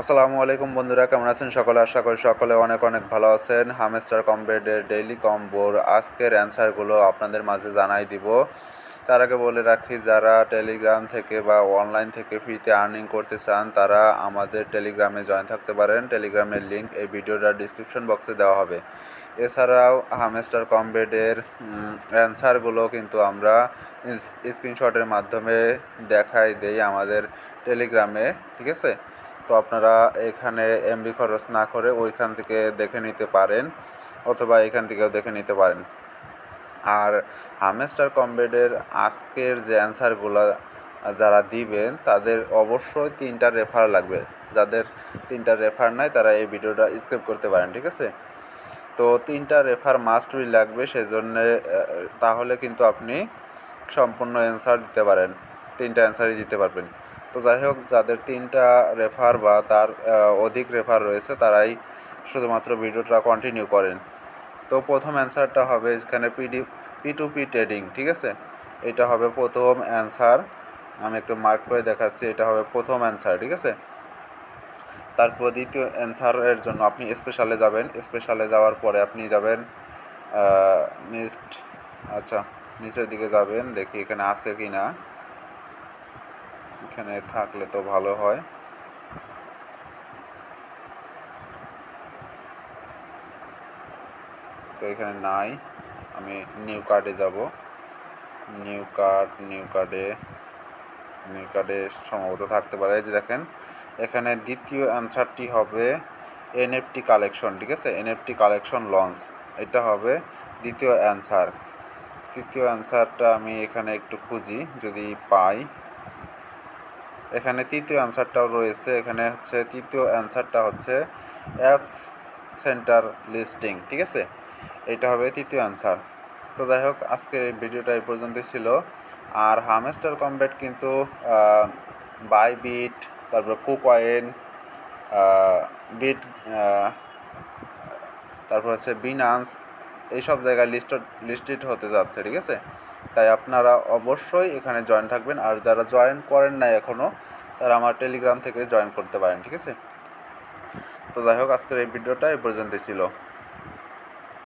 আসসালামু আলাইকুম বন্ধুরা, কেমন আছেন সকলে? আশা করি সকলে অনেক অনেক ভালো আছেন। হামেস্টার কমবেডের ডেইলি কম্বোর আজকের অ্যান্সারগুলো আপনাদের মাঝে জানাই দিব। তার আগে বলে রাখি, যারা টেলিগ্রাম থেকে বা অনলাইন থেকে ফ্রিতে আর্নিং করতে চান, তারা আমাদের টেলিগ্রামে জয়েন থাকতে পারেন। টেলিগ্রামের লিঙ্ক এই ভিডিওটার ডিসক্রিপশন বক্সে দেওয়া হবে। এছাড়াও হামেস্টার কমবেডের অ্যান্সারগুলো কিন্তু আমরা স্ক্রিনশটের মাধ্যমে দেখাই দেই আমাদের টেলিগ্রামে ঠিক আছে? তো আপনারা এখানে এমবি খরচ না করে ওইখান থেকে দেখে নিতে পারেন, অথবা এখান থেকেও দেখে নিতে পারেন। আর হামেস্টার কমবেডের আজকের যে অ্যান্সারগুলো যারা দিবেন, তাদের অবশ্যই তিনটা রেফার লাগবে। যাদের তিনটা রেফার নাই, তারা এই ভিডিওটা স্কিপ করতে পারেন, ঠিক আছে? তো তিনটা রেফার মাস্ট বি লাগবে সেই জন্যে তাহলে কিন্তু আপনি সম্পূর্ণ অ্যান্সার দিতে পারেন, তিনটা অ্যান্সারই দিতে পারবেন। তো যাই হোক, যাদের তিনটা রেফার বা তার অধিক রেফার রয়েছে, তারাই শুধুমাত্র ভিডিওটা কন্টিনিউ করেন। তো প্রথম অ্যান্সারটা হবে এখানে PD P to P trading ঠিক আছে? এটা হবে প্রথম অ্যান্সার আমি একটু মার্ক করে দেখাচ্ছি, এটা হবে প্রথম অ্যান্সার ঠিক আছে? তারপর দ্বিতীয় অ্যান্সারের জন্য আপনি স্পেশালে যাবেন। স্পেশালে যাওয়ার পরে আপনি যাবেন নেক্সট আচ্ছা নিচের দিকে যাবেন, দেখি এখানে আছে কি না এখানে থাকলে তো ভালো হয়। তো এখানে নাই। আমি নিউ কার্ডে যাব। নিউ কার্ড নিউ কার্ডে নিউ কার্ডে সম্ভবত থাকতে পারে। যে দেখেন, এখানে দ্বিতীয় অ্যান্সারটি হবে এনএফটি কালেকশন ঠিক আছে? এনএফটি কালেকশন লঞ্চ এটা হবে দ্বিতীয় অ্যান্সার তৃতীয় অ্যান্সারটা আমি এখানে একটু খুঁজি, যদি পাই। এখানে তৃতীয় অ্যান্সারটাও রয়েছে। এখানে হচ্ছে তৃতীয় অ্যান্সারটা হচ্ছে অ্যাপস সেন্টার লিস্টিং ঠিক আছে? এটা হবে তৃতীয় অ্যান্সার তো যাই হোক, আজকের এই ভিডিওটা এই পর্যন্তই ছিল। আর হামেস্টার কমব্যাট কিন্তু বাই বিট তারপর কুকয়েন বিট তারপর হচ্ছে বিনান্স এইসব জায়গায় লিস্টেড লিস্টেড হতে যাচ্ছে, ঠিক আছে? তাই আপনারা অবশ্যই এখানে জয়েন থাকবেন। আর যারা জয়েন করেন নাই এখনও তারা আমার টেলিগ্রাম থেকে জয়েন করতে পারেন, ঠিক আছে? তো যাই হোক, আজকের এই ভিডিওটা এই পর্যন্তই ছিল।